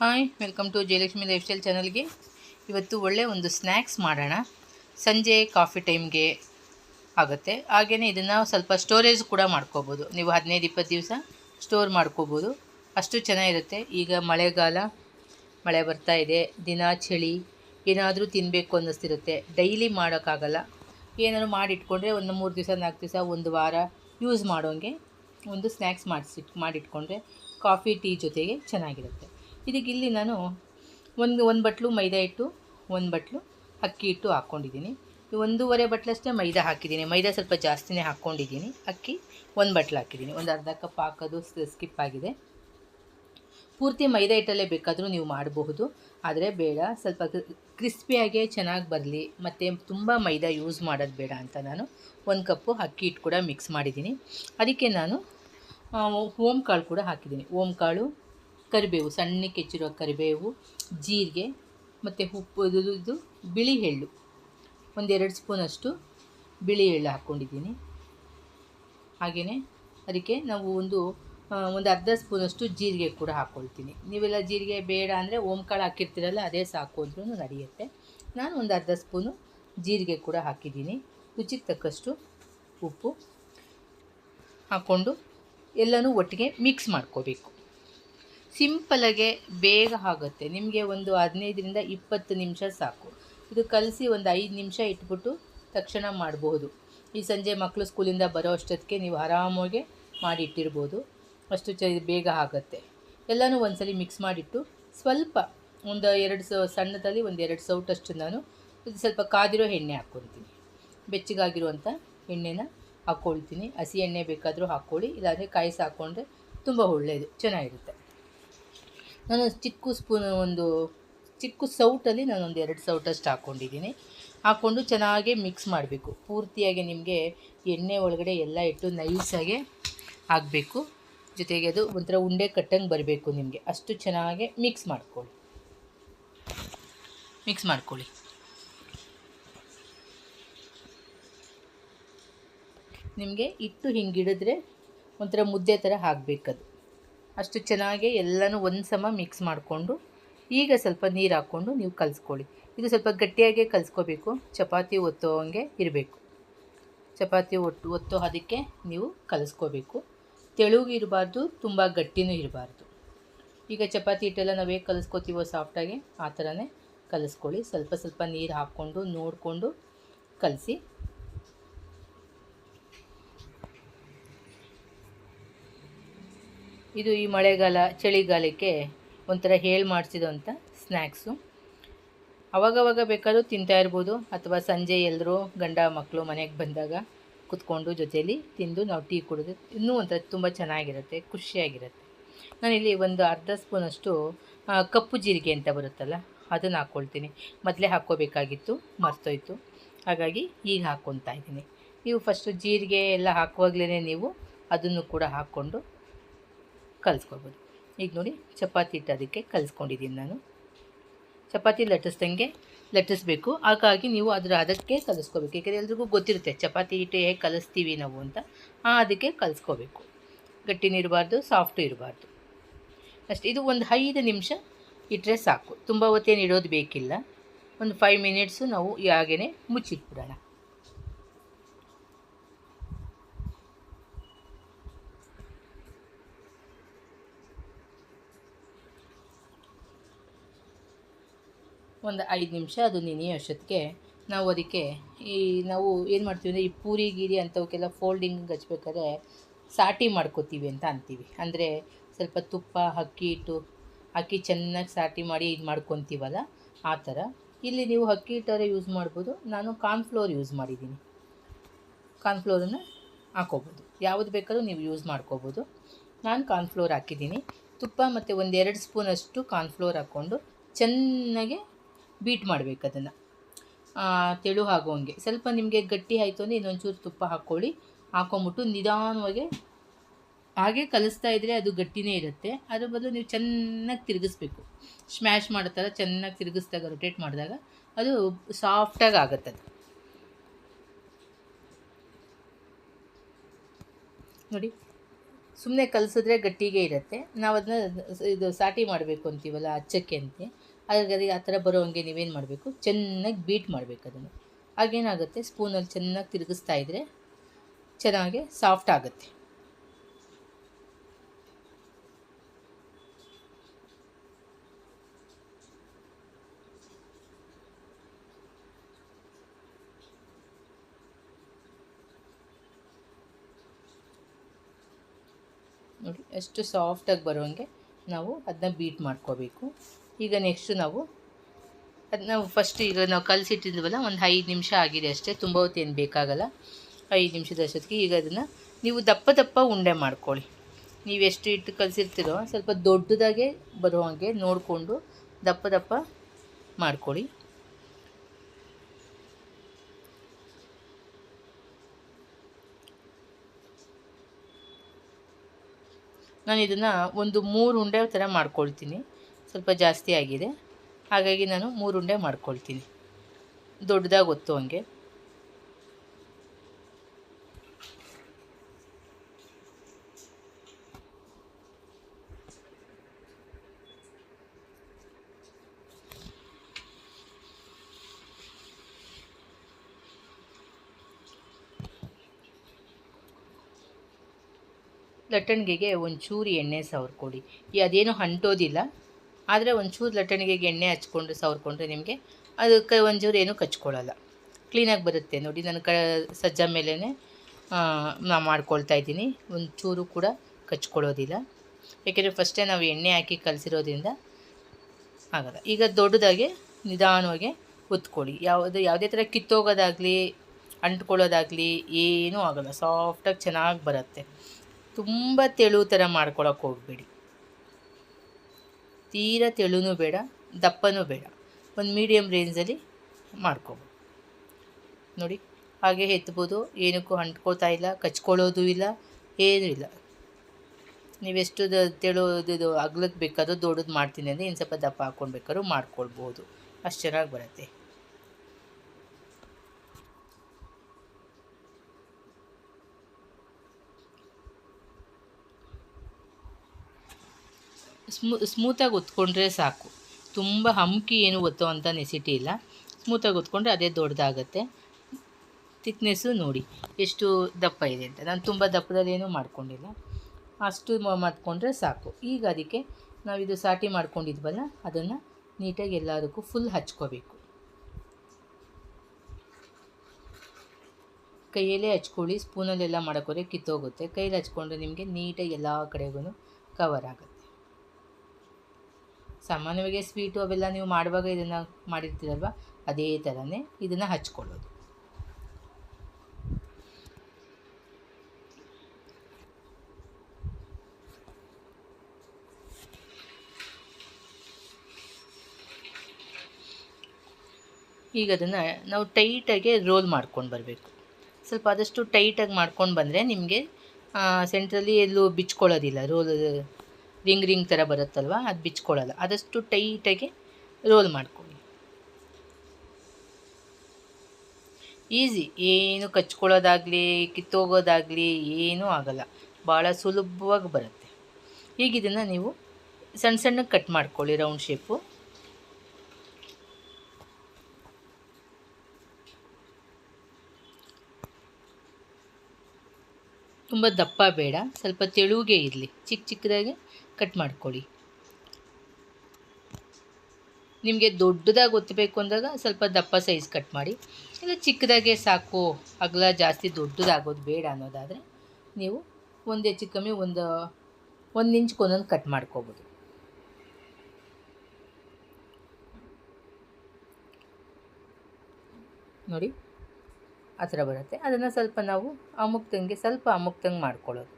Hi welcome to Jayalakshmi lifestyle ಚಾನಲ್ಗೆ ಇವತ್ತು ಒಳ್ಳೆ ಒಂದು ಸ್ನ್ಯಾಕ್ಸ್ ಮಾಡೋಣ. ಸಂಜೆ ಕಾಫಿ ಟೈಮ್ಗೆ ಆಗುತ್ತೆ. ಹಾಗೆಯೇ ಇದನ್ನು ಸ್ವಲ್ಪ ಸ್ಟೋರೇಜ್ ಕೂಡ ಮಾಡ್ಕೋಬೋದು. ನೀವು ಹದಿನೈದು, ಇಪ್ಪತ್ತು ದಿವಸ ಸ್ಟೋರ್ ಮಾಡ್ಕೋಬೋದು. ಅಷ್ಟು ಚೆನ್ನಾಗಿರುತ್ತೆ. ಈಗ ಮಳೆಗಾಲ, ಮಳೆ ಬರ್ತಾ ಇದೆ. ದಿನ ಚಳಿ, ಏನಾದರೂ ತಿನ್ನಬೇಕು ಅನ್ನಿಸ್ತಿರುತ್ತೆ. ಡೈಲಿ ಮಾಡೋಕ್ಕಾಗಲ್ಲ. ಏನಾದ್ರು ಮಾಡಿಟ್ಕೊಂಡ್ರೆ ಒಂದು ಮೂರು ದಿವಸ, ನಾಲ್ಕು ದಿವಸ, ಒಂದು ವಾರ ಯೂಸ್ ಮಾಡೋಂಗೆ ಒಂದು ಸ್ನ್ಯಾಕ್ಸ್ ಮಾಡಿಸಿ, ಮಾಡಿಟ್ಕೊಂಡ್ರೆ ಕಾಫಿ ಟೀ ಜೊತೆಗೆ ಚೆನ್ನಾಗಿರುತ್ತೆ. ಇದಕ್ಕೆ ಇಲ್ಲಿ ನಾನು ಒಂದು ಒಂದು ಬಟ್ಲು ಮೈದಾ ಹಿಟ್ಟು, ಒಂದು ಬಟ್ಲು ಅಕ್ಕಿ ಹಿಟ್ಟು ಹಾಕ್ಕೊಂಡಿದ್ದೀನಿ. ಒಂದೂವರೆ ಬಟ್ಲಷ್ಟೇ ಮೈದಾ ಹಾಕಿದ್ದೀನಿ. ಮೈದಾ ಸ್ವಲ್ಪ ಜಾಸ್ತಿನೇ ಹಾಕ್ಕೊಂಡಿದ್ದೀನಿ. ಅಕ್ಕಿ ಒಂದು ಬಟ್ಲು ಹಾಕಿದ್ದೀನಿ. ಒಂದು ಅರ್ಧ ಕಪ್ ಹಾಕೋದು ಸ್ಕಿಪ್ ಆಗಿದೆ. ಪೂರ್ತಿ ಮೈದಾ ಹಿಟ್ಟಲ್ಲೇ ಬೇಕಾದರೂ ನೀವು ಮಾಡಬಹುದು. ಆದರೆ ಬೇಡ. ಸ್ವಲ್ಪ ಕ್ರಿಸ್ಪಿಯಾಗೇ ಚೆನ್ನಾಗಿ ಬರಲಿ. ಮತ್ತು ತುಂಬ ಮೈದಾ ಯೂಸ್ ಮಾಡೋದು ಬೇಡ ಅಂತ ನಾನು ಒಂದು ಕಪ್ಪು ಅಕ್ಕಿ ಹಿಟ್ಟು ಕೂಡ ಮಿಕ್ಸ್ ಮಾಡಿದ್ದೀನಿ. ಅದಕ್ಕೆ ನಾನು ಓಮ್ ಕಾಳು ಕೂಡ ಹಾಕಿದ್ದೀನಿ. ಓಮ್ ಕಾಳು ಕರಿಬೇವು ಸಣ್ಣಕ್ಕೆ ಹೆಚ್ಚಿರೋ ಕರಿಬೇವು, ಜೀರಿಗೆ, ಮತ್ತು ಉಪ್ಪು ಬಿಳಿ ಎಳ್ಳು. ಒಂದೆರಡು ಸ್ಪೂನಷ್ಟು ಬಿಳಿ ಎಳ್ಳು ಹಾಕ್ಕೊಂಡಿದ್ದೀನಿ. ಹಾಗೆಯೇ ಅದಕ್ಕೆ ನಾವು ಒಂದು ಒಂದು ಅರ್ಧ ಸ್ಪೂನಷ್ಟು ಜೀರಿಗೆ ಕೂಡ ಹಾಕ್ಕೊಳ್ತೀನಿ ನೀವೆಲ್ಲ ಜೀರಿಗೆ ಬೇಡ ಅಂದರೆ ಓಂಕಾಳು ಹಾಕಿರ್ತೀರಲ್ಲ, ಅದೇ ಸಾಕು ಅಂದ್ರೂ ನಡೆಯುತ್ತೆ. ನಾನು ಒಂದು ಅರ್ಧ ಸ್ಪೂನು ಜೀರಿಗೆ ಕೂಡ ಹಾಕಿದ್ದೀನಿ. ರುಚಿಗೆ ತಕ್ಕಷ್ಟು ಉಪ್ಪು ಹಾಕ್ಕೊಂಡು ಎಲ್ಲನೂ ಒಟ್ಟಿಗೆ ಮಿಕ್ಸ್ ಮಾಡ್ಕೋಬೇಕು. ಸಿಂಪಲಾಗೆ ಬೇಗ ಆಗುತ್ತೆ. ನಿಮಗೆ ಒಂದು ಹದಿನೈದರಿಂದ ಇಪ್ಪತ್ತು ನಿಮಿಷ ಸಾಕು. ಇದು ಕಲಸಿ ಒಂದು ಐದು ನಿಮಿಷ ಇಟ್ಬಿಟ್ಟು ತಕ್ಷಣ ಮಾಡಬಹುದು ಈ ಸಂಜೆ ಮಕ್ಕಳು ಸ್ಕೂಲಿಂದ ಬರೋ ಅಷ್ಟೊತ್ತಿಗೆ ನೀವು ಆರಾಮಾಗೆ ಮಾಡಿಟ್ಟಿರ್ಬೋದು. ಅಷ್ಟು ಚ ಬೇಗ ಆಗುತ್ತೆ. ಎಲ್ಲನೂ ಒಂದ್ಸಲಿ ಮಿಕ್ಸ್ ಮಾಡಿಟ್ಟು ಸ್ವಲ್ಪ ಒಂದು ಎರಡು ಸ ಸಣ್ಣದಲ್ಲಿ ಒಂದು ಎರಡು ಸೌಟಷ್ಟು ನಾನು ಸ್ವಲ್ಪ ಕಾದಿರೋ ಎಣ್ಣೆ ಹಾಕ್ಕೊಳ್ತೀನಿ. ಬೆಚ್ಚಗಾಗಿರುವಂಥ ಎಣ್ಣೆನ ಹಾಕ್ಕೊಳ್ತೀನಿ. ಹಸಿ ಎಣ್ಣೆ ಬೇಕಾದರೂ ಹಾಕ್ಕೊಳ್ಳಿ. ಇಲ್ಲಾಂದರೆ ಕಾಯಿಸಿ ಹಾಕ್ಕೊಂಡ್ರೆ ತುಂಬ ಒಳ್ಳೆಯದು ಚೆನ್ನಾಗಿರುತ್ತೆ. ನಾನು ಚಿಕ್ಕ ಸ್ಪೂನ್ ಒಂದು, ಚಿಕ್ಕ ಸೌಟಲ್ಲಿ ನಾನೊಂದು ಎರಡು ಸೌಟಷ್ಟು ಹಾಕ್ಕೊಂಡಿದ್ದೀನಿ. ಹಾಕ್ಕೊಂಡು ಚೆನ್ನಾಗಿ ಮಿಕ್ಸ್ ಮಾಡಬೇಕು. ಪೂರ್ತಿಯಾಗಿ ನಿಮಗೆ ಎಣ್ಣೆ ಒಳಗಡೆ ಎಲ್ಲ ಇಟ್ಟು ನೈಸಾಗೆ ಹಾಕಬೇಕು. ಜೊತೆಗೆ ಅದು ಒಂಥರ ಉಂಡೆ ಕಟ್ಟಂಗೆ ಬರಬೇಕು ನಿಮಗೆ. ಅಷ್ಟು ಚೆನ್ನಾಗಿ ಮಿಕ್ಸ್ ಮಾಡ್ಕೊಳ್ಳಿ. ಮಿಕ್ಸ್ ಮಾಡ್ಕೊಳ್ಳಿ. ನಿಮಗೆ ಇಟ್ಟು ಹಿಂಗಿಡಿದ್ರೆ ಒಂಥರ ಮುದ್ದೆ ಥರ ಆಗಬೇಕದು ಅಷ್ಟು ಚೆನ್ನಾಗಿ ಎಲ್ಲನೂ ಒಂದು ಸಮ ಮಿಕ್ಸ್ ಮಾಡಿಕೊಂಡು ಈಗ ಸ್ವಲ್ಪ ನೀರು ಹಾಕ್ಕೊಂಡು ನೀವು ಕಲಿಸ್ಕೊಳ್ಳಿ. ಇದು ಸ್ವಲ್ಪ ಗಟ್ಟಿಯಾಗೆ ಕಲಿಸ್ಕೋಬೇಕು. ಚಪಾತಿ ಒತ್ತೋ ಹಂಗೆ ಇರಬೇಕು. ಚಪಾತಿ ಒಟ್ಟು ಒತ್ತೋ ಅದಕ್ಕೆ ನೀವು ಕಲಿಸ್ಕೋಬೇಕು. ತೆಳುಗೂ ಇರಬಾರ್ದು, ತುಂಬ ಗಟ್ಟಿನೂ ಇರಬಾರ್ದು. ಈಗ ಚಪಾತಿ ಹಿಟ್ಟೆಲ್ಲ ನಾವು ಹೇಗೆ ಕಲಿಸ್ಕೋತೀವೋ ಸಾಫ್ಟಾಗಿ ಆ ಥರನೇ ಕಲಿಸ್ಕೊಳ್ಳಿ. ಸ್ವಲ್ಪ ಸ್ವಲ್ಪ ನೀರು ಹಾಕ್ಕೊಂಡು, ನೋಡಿಕೊಂಡು ಕಲಸಿ. ಇದು ಈ ಮಳೆಗಾಲ, ಚಳಿಗಾಲಕ್ಕೆ ಒಂಥರ ಹೇಳಿ ಮಾಡಿಸಿದಂಥ ಸ್ನ್ಯಾಕ್ಸು ಅವಾಗವಾಗ ಬೇಕಾದರೂ ತಿಂತಾ ಇರ್ಬೋದು, ಅಥವಾ ಸಂಜೆ ಎಲ್ಲರೂ ಗಂಡ ಮಕ್ಕಳು ಮನೆಗೆ ಬಂದಾಗ ಕುತ್ಕೊಂಡು ಜೊತೆಯಲ್ಲಿ ತಿಂದು ನಾವು ಟೀ ಕುಡಿದು ಇನ್ನೂ ಒಂಥರ ತುಂಬ ಚೆನ್ನಾಗಿರುತ್ತೆ, ಖುಷಿಯಾಗಿರುತ್ತೆ. ನಾನಿಲ್ಲಿ ಒಂದು ಅರ್ಧ ಸ್ಪೂನಷ್ಟು ಕಪ್ಪು ಜೀರಿಗೆ ಅಂತ ಬರುತ್ತಲ್ಲ, ಅದನ್ನು ಹಾಕ್ಕೊಳ್ತೀನಿ ಮೊದಲೇ ಹಾಕ್ಕೋಬೇಕಾಗಿತ್ತು, ಮರ್ತೋಯ್ತು. ಹಾಗಾಗಿ ಈಗ ಹಾಕ್ಕೊತಾ ಇದ್ದೀನಿ. ನೀವು ಫಸ್ಟು ಜೀರಿಗೆ ಎಲ್ಲ ಹಾಕುವಾಗಲೇ ನೀವು ಅದನ್ನು ಕೂಡ ಹಾಕ್ಕೊಂಡು ಕಲಿಸ್ಕೊಬೋದು ಈಗ ನೋಡಿ, ಚಪಾತಿ ಹಿಟ್ಟು ಅದಕ್ಕೆ ಕಲಿಸ್ಕೊಂಡಿದ್ದೀನಿ ನಾನು. ಚಪಾತಿ ಲಟ್ಟಿಸ್ದಂಗೆ ಲಟ್ಟಿಸ್ಬೇಕು ಹಾಗಾಗಿ ನೀವು ಅದರ ಅದಕ್ಕೆ ಕಲಿಸ್ಕೋಬೇಕು. ಏಕೆಂದರೆ ಎಲ್ರಿಗೂ ಗೊತ್ತಿರುತ್ತೆ, ಚಪಾತಿ ಹಿಟ್ಟು ಹೇಗೆ ಕಲಿಸ್ತೀವಿ ನಾವು ಅಂತ. ಆ, ಅದಕ್ಕೆ ಕಲಿಸ್ಕೋಬೇಕು. ಗಟ್ಟಿನೂ ಇರಬಾರ್ದು ಸಾಫ್ಟು ಇರಬಾರ್ದು. ಅಷ್ಟೇ, ಇದು ಒಂದು ಐದು ನಿಮಿಷ ಇಟ್ಟರೆ ಸಾಕು. ತುಂಬ ಹೊತ್ತೇನು ಇಡೋದು ಬೇಕಿಲ್ಲ. ಒಂದು ಫೈವ್ ಮಿನಿಟ್ಸು ನಾವು ಹಾಗೇ ಮುಚ್ಚಿಟ್ಬಿಡೋಣ. ಒಂದು ಐದು ನಿಮಿಷ ಅದು ನೆನೆಯೋ ಅಷ್ಟೊತ್ತಿಗೆ ನಾವು ಅದಕ್ಕೆ ಈ ನಾವು ಏನು ಮಾಡ್ತೀವಿ ಅಂದರೆ ಈ ಪೂರಿ, ಗೀರಿ ಅಂಥವಕ್ಕೆಲ್ಲ ಫೋಲ್ಡಿಂಗ್ ಹಚ್ಬೇಕಾದ್ರೆ ಸಾಟಿ ಮಾಡ್ಕೋತೀವಿ ಅಂತ ಅಂತೀವಿ. ಅಂದರೆ ಸ್ವಲ್ಪ ತುಪ್ಪ, ಅಕ್ಕಿ ಹಿಟ್ಟು, ಅಕ್ಕಿ ಚೆನ್ನಾಗಿ ಸಾಟಿ ಮಾಡಿ ಇದು ಮಾಡ್ಕೊತೀವಲ್ಲ ಆ ಥರ. ಇಲ್ಲಿ ನೀವು ಅಕ್ಕಿ ಹಿಟ್ಟರೆ ಯೂಸ್ ಮಾಡ್ಬೋದು, ನಾನು ಕಾರ್ನ್ಫ್ಲೋರ್ ಯೂಸ್ ಮಾಡಿದ್ದೀನಿ. ಕಾರ್ನ್ಫ್ಲೋರನ್ನು ಹಾಕೋಬೋದು. ಯಾವುದು ಬೇಕಾದರೂ ನೀವು ಯೂಸ್ ಮಾಡ್ಕೋಬೋದು. ನಾನು ಕಾರ್ನ್ಫ್ಲೋರ್ ಹಾಕಿದ್ದೀನಿ. ತುಪ್ಪ ಮತ್ತು ಒಂದೆರಡು ಸ್ಪೂನಷ್ಟು ಕಾರ್ನ್ಫ್ಲೋರ್ ಹಾಕ್ಕೊಂಡು ಚೆನ್ನಾಗಿ ಬೀಟ್ ಮಾಡಬೇಕು ಅದನ್ನು. ತೆಳು ಆಗೋಂಗೆ ಸ್ವಲ್ಪ ನಿಮಗೆ ಗಟ್ಟಿ ಆಯಿತು ಅಂದರೆ ಇನ್ನೊಂಚೂರು ತುಪ್ಪ ಹಾಕ್ಕೊಳ್ಳಿ. ಹಾಕೊಂಬಿಟ್ಟು ನಿಧಾನವಾಗಿ ಹಾಗೆ ಕಲಿಸ್ತಾ ಇದ್ದರೆ ಅದು ಗಟ್ಟಿನೇ ಇರುತ್ತೆ. ಅದ್ರ ಬದಲು ನೀವು ಚೆನ್ನಾಗಿ ತಿರುಗಿಸ್ಬೇಕು. ಸ್ಮ್ಯಾಶ್ ಮಾಡೋ ಥರ ಚೆನ್ನಾಗಿ ತಿರುಗಿಸ್ದಾಗ ರೊಟೇಟ್ ಮಾಡಿದಾಗ ಅದು ಸಾಫ್ಟಾಗಿ ಆಗುತ್ತೆ ಅದು. ನೋಡಿ ಸುಮ್ಮನೆ ಕಲಿಸಿದ್ರೆ ಗಟ್ಟಿಗೆ ಇರುತ್ತೆ. ನಾವು ಅದನ್ನ ಇದು ಸಾಟಿ ಮಾಡಬೇಕು ಅಂತೀವಲ್ಲ, ಅಚ್ಚಕ್ಕೆ ಅಂತೆ. ಹಾಗಾಗಿ ಆ ಥರ ಬರೋ ಹಂಗೆ ನೀವೇನು ಮಾಡಬೇಕು? ಚೆನ್ನಾಗಿ ಬೀಟ್ ಮಾಡಬೇಕು ಅದನ್ನು. ಆಗೇನಾಗುತ್ತೆ ಸ್ಪೂನಲ್ಲಿ ಚೆನ್ನಾಗಿ ತಿರುಗಿಸ್ತಾ ಇದ್ದರೆ ಚೆನ್ನಾಗಿ ಸಾಫ್ಟ್ ಆಗುತ್ತೆ. ನೋಡಿ, ಎಷ್ಟು ಸಾಫ್ಟಾಗಿ ಬರೋಂಗೆ ನಾವು ಅದನ್ನ ಬೀಟ್ ಮಾಡ್ಕೋಬೇಕು. ಈಗ ನೆಕ್ಸ್ಟು ನಾವು, ಅದು ನಾವು ಫಸ್ಟ್ ಈಗ ನಾವು ಕಲಸಿಟ್ಟಿದ್ವಲ್ಲ, ಒಂದು ಐದು ನಿಮಿಷ ಆಗಿದೆ ಅಷ್ಟೇ ತುಂಬ ಹೊತ್ತೇನು ಬೇಕಾಗಲ್ಲ. ಐದು ನಿಮಿಷದ ಅಷ್ಟೊತ್ತಿಗೆ ಈಗ ಅದನ್ನು ನೀವು ದಪ್ಪ ದಪ್ಪ ಉಂಡೆ ಮಾಡ್ಕೊಳ್ಳಿ. ನೀವು ಎಷ್ಟು ಇಟ್ಟು ಕಲಸಿರ್ತೀರೋ ಸ್ವಲ್ಪ ದೊಡ್ಡದಾಗೆ ಬರೋ ಹಾಗೆ ನೋಡಿಕೊಂಡು ದಪ್ಪ ದಪ್ಪ ಮಾಡ್ಕೊಳ್ಳಿ. ನಾನು ಇದನ್ನು ಒಂದು ಮೂರು ಉಂಡೆ ಥರ ಮಾಡ್ಕೊಳ್ತೀನಿ. ಸ್ವಲ್ಪ ಜಾಸ್ತಿ ಆಗಿದೆ. ಹಾಗಾಗಿ ನಾನು ಮೂರು ಉಂಡೆ ಮಾಡ್ಕೊಳ್ತೀನಿ. ದೊಡ್ಡದಾಗಿ ಒತ್ತು ಹಂಗೆ. ಲಟ್ಟಣಿಗೆಗೆ ಒಂಚೂರು ಎಣ್ಣೆ ಸವರ್ಕೊಡಿ ಈ ಅದೇನು ಅಂಟೋದಿಲ್ಲ ಆದರೆ ಒಂಚೂರು ಲಟ್ಟಣಿಗೆಗೆ ಎಣ್ಣೆ ಹಚ್ಕೊಂಡು ಸವರ್ಕೊಂಡ್ರೆ ನಿಮಗೆ ಅದಕ್ಕೆ ಒಂಚೂರು ಏನೂ ಕಚ್ಕೊಳ್ಳಲ್ಲ. ಕ್ಲೀನಾಗಿ ಬರುತ್ತೆ ನೋಡಿ. ನನ್ನ ಕ ಸಜ್ಜ ಮೇಲೇ ನಾ ಮಾಡ್ಕೊಳ್ತಾ ಇದ್ದೀನಿ. ಒಂಚೂರು ಕೂಡ ಕಚ್ಕೊಳ್ಳೋದಿಲ್ಲ. ಏಕೆಂದರೆ ಫಸ್ಟೇ ನಾವು ಎಣ್ಣೆ ಹಾಕಿ ಕಲಸಿರೋದ್ರಿಂದ ಆಗಲ್ಲ. ಈಗ ದೊಡ್ಡದಾಗಿ ನಿಧಾನವಾಗಿ ಒತ್ಕೊಳ್ಳಿ ಯಾವುದು, ಯಾವುದೇ ಥರ ಕಿತ್ತೋಗೋದಾಗಲಿ, ಅಂಟ್ಕೊಳ್ಳೋದಾಗಲಿ ಏನೂ ಆಗೋಲ್ಲ. ಸಾಫ್ಟಾಗಿ ಚೆನ್ನಾಗಿ ಬರುತ್ತೆ. ತುಂಬ ತೆಳು ಥರ ಮಾಡ್ಕೊಳಕ್ಕೆ ಹೋಗಬೇಡಿ. ತೀರ ತೆಳುನೂ ಬೇಡ, ದಪ್ಪನೂ ಬೇಡ. ಒಂದು ಮೀಡಿಯಮ್ ರೇಂಜಲ್ಲಿ ಮಾಡ್ಕೊಬೋದು ನೋಡಿ, ಹಾಗೆ ಎತ್ಬೋದು. ಏನಕ್ಕೂ ಅಂಟ್ಕೋತಾ ಇಲ್ಲ, ಕಚ್ಕೊಳ್ಳೋದು ಇಲ್ಲ, ಏನೂ ಇಲ್ಲ. ನೀವೆಷ್ಟು ತೆಳೋದು ಅಗ್ಲಕ್ಕೆ ಬೇಕಾದ್ರೂ ದೊಡ್ಡದು ಮಾಡ್ತೀನಿ ಅಂದರೆ ಇನ್ನು ಸ್ವಲ್ಪ ದಪ್ಪ ಹಾಕ್ಕೊಂಡು ಬೇಕಾದ್ರೂ ಮಾಡ್ಕೊಳ್ಬೋದು. ಅಷ್ಟು ಚೆನ್ನಾಗಿ ಬರುತ್ತೆ. ಸ್ಮೂ, ಸ್ಮೂತಾಗಿ ಒತ್ಕೊಂಡ್ರೆ ಸಾಕು. ತುಂಬ ಹಮ್ಕಿ ಏನು ಒತ್ತೋ ಅಂತ ನೆಸಿಟಿ ಇಲ್ಲ. ಸ್ಮೂತಾಗಿ ಒತ್ಕೊಂಡ್ರೆ ಅದೇ ದೊಡ್ಡದಾಗತ್ತೆ. ತಿಕ್ನೆಸ್ಸು ನೋಡಿ. ಎಷ್ಟು ದಪ್ಪ ಇದೆ ಅಂತ. ನಾನು ತುಂಬ ದಪ್ಪದಲ್ಲಿ ಏನೂ ಮಾಡ್ಕೊಂಡಿಲ್ಲ. ಅಷ್ಟು ಮಾಡಿಕೊಂಡ್ರೆ ಸಾಕು. ಈಗ ಅದಕ್ಕೆ ನಾವಿದು ಸಾಟಿ ಮಾಡ್ಕೊಂಡಿದ್ವಲ್ಲ, ಅದನ್ನು ನೀಟಾಗಿ ಎಲ್ಲದಕ್ಕೂ ಫುಲ್ ಹಚ್ಕೋಬೇಕು. ಕೈಯಲ್ಲೇ ಹಚ್ಕೊಳ್ಳಿ. ಸ್ಪೂನಲ್ಲೆಲ್ಲ ಮಾಡೋಕ್ಕೋದ್ರೆ ಕಿತ್ತೋಗುತ್ತೆ. ಕೈಯಲ್ಲಿ ಹಚ್ಕೊಂಡ್ರೆ ನಿಮಗೆ ನೀಟಾಗಿ ಎಲ್ಲ ಕಡೆಗೂ ಕವರ್ ಆಗುತ್ತೆ. ಸಾಮಾನ್ಯವಾಗಿ ಸ್ವೀಟು ಅವೆಲ್ಲ ನೀವು ಮಾಡುವಾಗ ಇದನ್ನು ಮಾಡಿರ್ತೀರಲ್ವ? ಅದೇ ಥರನೇ ಇದನ್ನು ಹಚ್ಕೊಳ್ಳೋದು. ಈಗ ಅದನ್ನು ನಾವು ಟೈಟಾಗಿ ರೋಲ್ ಮಾಡ್ಕೊಂಡು ಬರಬೇಕು. ಸ್ವಲ್ಪ ಆದಷ್ಟು ಟೈಟಾಗಿ ಮಾಡ್ಕೊಂಡು ಬಂದರೆ ನಿಮಗೆ ಸೆಂಟ್ರಲ್ಲಿ ಎಲ್ಲೂ ಬಿಚ್ಕೊಳ್ಳೋದಿಲ್ಲ. ರೋಲ್ ರಿಂಗ್ ರಿಂಗ್ ಥರ ಬರುತ್ತಲ್ವ? ಅದು ಬಿಚ್ಕೊಳ್ಳಲ್ಲ. ಆದಷ್ಟು ಟೈಟಾಗಿ ರೋಲ್ ಮಾಡ್ಕೊಳ್ಳಿ. ಈಸಿ. ಏನು ಕಚ್ಕೊಳ್ಳೋದಾಗಲಿ, ಕಿತ್ತೋಗೋದಾಗಲಿ ಏನೂ ಆಗಲ್ಲ. ಭಾಳ ಸುಲಭವಾಗಿ ಬರುತ್ತೆ. ಈಗ ಇದನ್ನು ನೀವು ಸಣ್ಣ ಸಣ್ಣ ಕಟ್ ಮಾಡ್ಕೊಳ್ಳಿ, ರೌಂಡ್ ಶೇಪು. ತುಂಬ ದಪ್ಪ ಬೇಡ. ಸ್ವಲ್ಪ ತೆಳುಗೆ ಇರಲಿ. ಚಿಕ್ಕ ಚಿಕ್ಕದಾಗಿ ಕಟ್ ಮಾಡ್ಕೊಳ್ಳಿ. ನಿಮಗೆ ದೊಡ್ಡದಾಗಿ ಒತ್ತಬೇಕು ಅಂದಾಗ ಸ್ವಲ್ಪ ದಪ್ಪ ಸೈಜ್ ಕಟ್ ಮಾಡಿ. ಇಲ್ಲ ಚಿಕ್ಕದಾಗೆ ಸಾಕು, ಅಗಲ ಜಾಸ್ತಿ ದೊಡ್ಡದಾಗೋದು ಬೇಡ ಅನ್ನೋದಾದರೆ ನೀವು ಒಂದು ಹೆಚ್ಚು ಕಮ್ಮಿ ಒಂದು ಒಂದು ಇಂಚ್ಗೆ ಒಂದೊಂದು ಕಟ್ ಮಾಡ್ಕೋಬೋದು. ನೋಡಿ, ಆ ಥರ ಬರುತ್ತೆ. ಅದನ್ನು ಸ್ವಲ್ಪ ನಾವು ಅಮುಕ್ತಂಗೆ, ಸ್ವಲ್ಪ ಅಮುಕ್ತಂಗೆ ಮಾಡ್ಕೊಳ್ಳೋದು.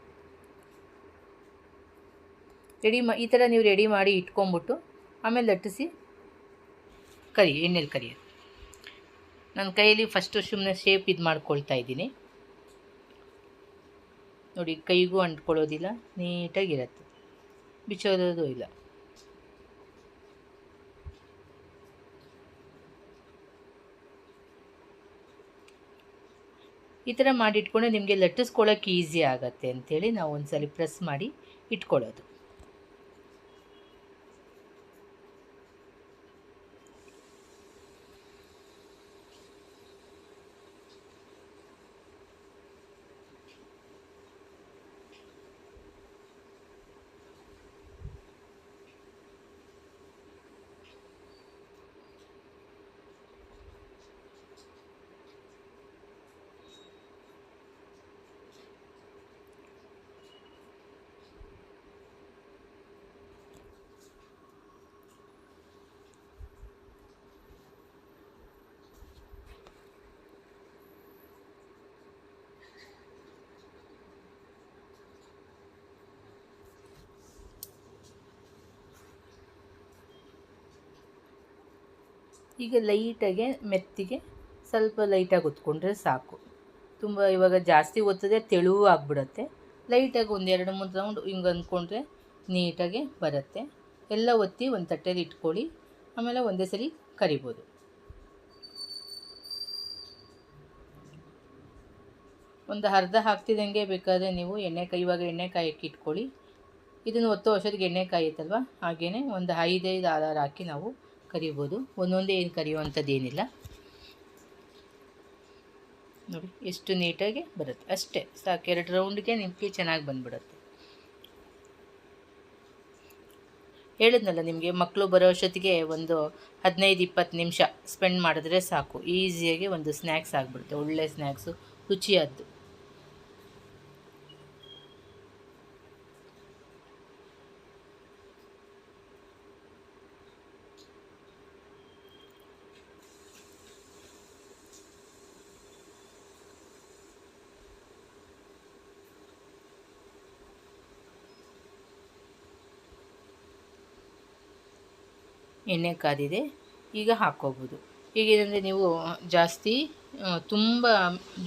ರೆಡಿ ಮಾ, ಈ ಥರ ನೀವು ರೆಡಿ ಮಾಡಿ ಇಟ್ಕೊಂಬಿಟ್ಟು ಆಮೇಲೆ ಲಟ್ಟಿಸಿ ಕರಿ, ಎಣ್ಣೆಲಿ ಕರಿಯೋದು ನನ್ನ ಕೈಯಲ್ಲಿ ಫಸ್ಟು ಸುಮ್ಮನೆ ಶೇಪ್ ಇದು ಮಾಡ್ಕೊಳ್ತಾ ಇದ್ದೀನಿ. ನೋಡಿ, ಕೈಗೂ ಅಂಟ್ಕೊಳ್ಳೋದಿಲ್ಲ, ನೀಟಾಗಿರತ್ತೆ. ಬಿಚ್ಚೋದೂ ಇಲ್ಲ. ಈ ಥರ ಮಾಡಿ ಇಟ್ಕೊಂಡ್ರೆ ನಿಮಗೆ ಲಟ್ಟಿಸ್ಕೊಳ್ಳೋಕ್ಕೆ ಈಸಿ ಆಗುತ್ತೆ ಅಂಥೇಳಿ ನಾವು ಒಂದ್ಸಲಿ ಪ್ರೆಸ್ ಮಾಡಿ ಇಟ್ಕೊಳ್ಳೋದು. ಈಗ ಲೈಟಾಗೆ ಮೆತ್ತಿಗೆ ಸ್ವಲ್ಪ ಲೈಟಾಗಿ ಒತ್ಕೊಂಡ್ರೆ ಸಾಕು. ತುಂಬ ಇವಾಗ ಜಾಸ್ತಿ ಒತ್ತಿದ್ರೆ ತೆಳುವು ಆಗಿಬಿಡತ್ತೆ. ಲೈಟಾಗಿ ಒಂದೆರಡು ಮೂರು ರೌಂಡ್ ಹಿಂಗೆ ಅಂದ್ಕೊಂಡ್ರೆ ನೀಟಾಗಿ ಬರುತ್ತೆ. ಎಲ್ಲ ಒತ್ತಿ ಒಂದು ತಟ್ಟೆಲಿ ಇಟ್ಕೊಳ್ಳಿ. ಆಮೇಲೆ ಒಂದೇ ಸರಿ ಕರಿಬೋದು. ಒಂದು ಅರ್ಧ ಹಾಕ್ತಿದ್ದಂಗೆ ಬೇಕಾದರೆ ನೀವು ಎಣ್ಣೆಕಾಯಿ, ಇವಾಗ ಎಣ್ಣೆ ಕಾಯಕ್ಕೆ ಇಟ್ಕೊಳ್ಳಿ. ಇದನ್ನು ಒತ್ತೋ ವರ್ಷದಿಗೆ ಎಣ್ಣೆಕಾಯಿ ಕಾಯುತ್ತಲ್ವ ಹಾಗೆಯೇ ಒಂದು ಐದೈದು ಆಧಾರ ಹಾಕಿ ನಾವು ಕರಿಬೋದು. ಒಂದೊಂದೇ ಏನು ಕರಿಯುವಂಥದ್ದು ಏನಿಲ್ಲ. ನೋಡಿ, ಎಷ್ಟು ನೀಟಾಗಿ ಬರುತ್ತೆ. ಅಷ್ಟೇ, ಸಾಕು. ಎರಡು ರೌಂಡ್ಗೆ ನಿಮಗೆ ಚೆನ್ನಾಗಿ ಬಂದ್ಬಿಡುತ್ತೆ. ಹೇಳಿದ್ನಲ್ಲ ನಿಮಗೆ, ಮಕ್ಕಳು ಬರೋ ಅಷ್ಟೊತ್ತಿಗೆ ಒಂದು ಹದಿನೈದು, ಇಪ್ಪತ್ತು ನಿಮಿಷ ಸ್ಪೆಂಡ್ ಮಾಡಿದ್ರೆ ಸಾಕು. ಈಸಿಯಾಗಿ ಒಂದು ಸ್ನ್ಯಾಕ್ಸ್ ಆಗಿಬಿಡುತ್ತೆ. ಒಳ್ಳೆ ಸ್ನ್ಯಾಕ್ಸು, ರುಚಿಯಾದ್ದು. ಎಣ್ಣೆ ಕಾದಿದೆ, ಈಗ ಹಾಕ್ಕೋಬೋದು. ಈಗ ಏನಂದರೆ ನೀವು ಜಾಸ್ತಿ ತುಂಬ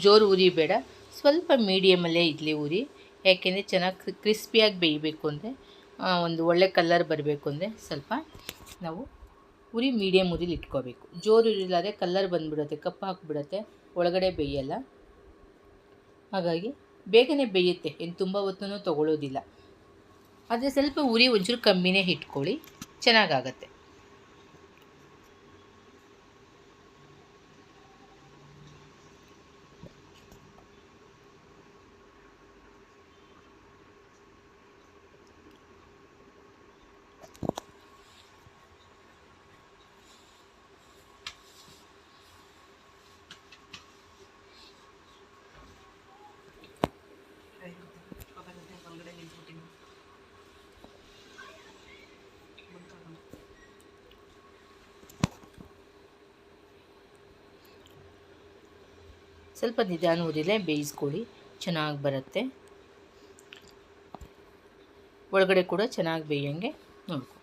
ಜೋರು ಉರಿ ಬೇಡ ಸ್ವಲ್ಪ ಮೀಡಿಯಮಲ್ಲೇ ಇಡ್ಲಿ ಉರಿ. ಯಾಕೆಂದರೆ ಚೆನ್ನಾಗಿ ಕ್ರಿಸ್ಪಿಯಾಗಿ ಬೇಯಬೇಕು ಅಂದರೆ ಒಂದು ಒಳ್ಳೆ ಕಲರ್ ಬರಬೇಕು ಅಂದರೆ ಸ್ವಲ್ಪ ನಾವು ಉರಿ ಮೀಡಿಯಮ್ ಉರಿಲಿ ಇಟ್ಕೋಬೇಕು. ಜೋರು ಉರಿಲಾದರೆ ಕಲ್ಲರ್ ಬಂದುಬಿಡುತ್ತೆ, ಕಪ್ಪು ಹಾಕಿಬಿಡುತ್ತೆ ಒಳಗಡೆ ಬೇಯಲ್ಲ. ಹಾಗಾಗಿ ಬೇಗನೆ ಬೇಯುತ್ತೆ ಏನು ತುಂಬ ಹೊತ್ತೂ ತೊಗೊಳ್ಳೋದಿಲ್ಲ ಆದರೆ ಸ್ವಲ್ಪ ಉರಿ ಒಂಚೂರು ಕಮ್ಮಿನೇ ಇಟ್ಕೊಳ್ಳಿ, ಚೆನ್ನಾಗಾಗತ್ತೆ. ಸ್ವಲ್ಪ ನಿಧಾನ ಉರಿಲೇ ಬೇಯಿಸ್ಕೊಳ್ಳಿ ಚೆನ್ನಾಗಿ ಬರುತ್ತೆ. ಒಳಗಡೆ ಕೂಡ ಚೆನ್ನಾಗಿ ಬೇಯೋಂಗೆ ನೋಡ್ಕೊ.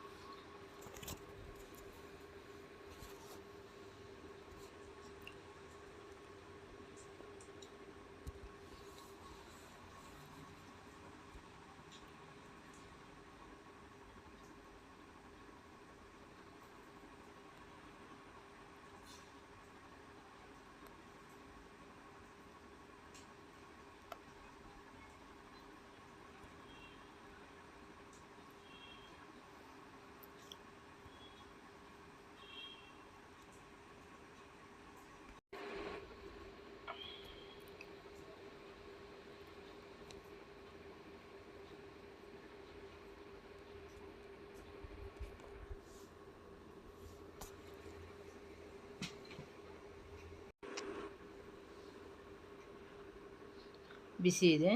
ಬಿಸಿ ಇದೆ.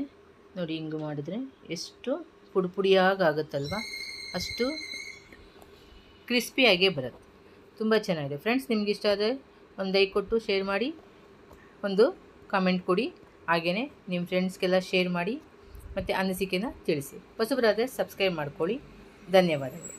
ನೋಡಿ ಹಿಂಗೆ ಮಾಡಿದ್ರೆ ಎಷ್ಟು ಪುಡಿ ಪುಡಿಯಾಗಿ ಆಗುತ್ತಲ್ವ ಅಷ್ಟು ಕ್ರಿಸ್ಪಿಯಾಗೇ ಬರುತ್ತೆ. ತುಂಬ ಚೆನ್ನಾಗಿದೆ. ಫ್ರೆಂಡ್ಸ್ ನಿಮ್ಗೆ ಇಷ್ಟ ಆದರೆ ಒಂದು ಲೈಕ್ ಕೊಟ್ಟು ಶೇರ್ ಮಾಡಿ, ಒಂದು ಕಾಮೆಂಟ್ ಕೊಡಿ. ಹಾಗೆಯೇ ನಿಮ್ಮ ಫ್ರೆಂಡ್ಸ್ಗೆಲ್ಲ ಶೇರ್ ಮಾಡಿ, ಮತ್ತು ಅನಿಸಿಕೆನ ತಿಳಿಸಿ. ಹೊಸಬರಾದರೆ ಸಬ್ಸ್ಕ್ರೈಬ್ ಮಾಡ್ಕೊಳ್ಳಿ. ಧನ್ಯವಾದಗಳು.